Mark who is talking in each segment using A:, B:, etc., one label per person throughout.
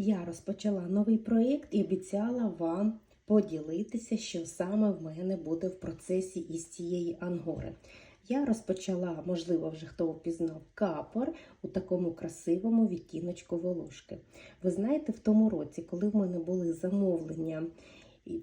A: Я розпочала новий проєкт і обіцяла вам поділитися, що саме в мене буде в процесі із цієї ангори. Я розпочала, можливо, вже хто впізнав, капор у такому красивому відтіночку волошки. Ви знаєте, в тому році, коли в мене були замовлення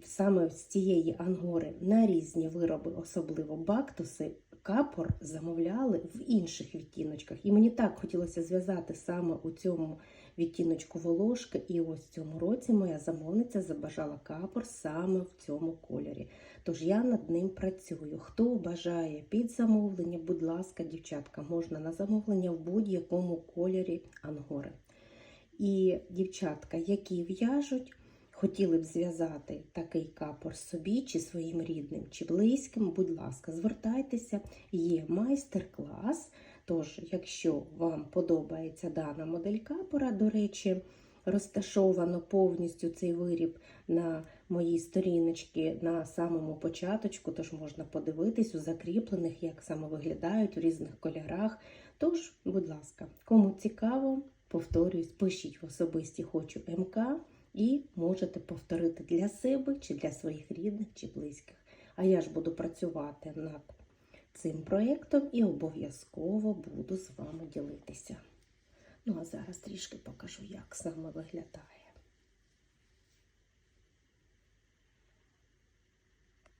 A: саме з цієї ангори на різні вироби, особливо бактуси, капор замовляли в інших відтіночках. І мені так хотілося зв'язати саме у цьому відтіночку волошки. І ось в цьому році моя замовниця забажала капор саме в цьому кольорі. Тож я над ним працюю. Хто бажає під замовлення, будь ласка, дівчатка, можна на замовлення в будь-якому кольорі ангори. І дівчатка, які в'яжуть, хотіли б зв'язати такий капор собі, чи своїм рідним, чи близьким, будь ласка, звертайтеся, є майстер-клас. Тож, якщо вам подобається дана модель капора, до речі, розташовано повністю цей виріб на моїй сторіночці на самому початочку, тож можна подивитись у закріплених, як саме виглядають у різних кольорах. Тож, будь ласка, кому цікаво, повторюсь, пишіть в особисті хочу МК і можете повторити для себе чи для своїх рідних чи близьких. А я ж буду працювати над цим проєктом і обов'язково буду з вами ділитися. Ну а зараз трішки покажу, як саме виглядає.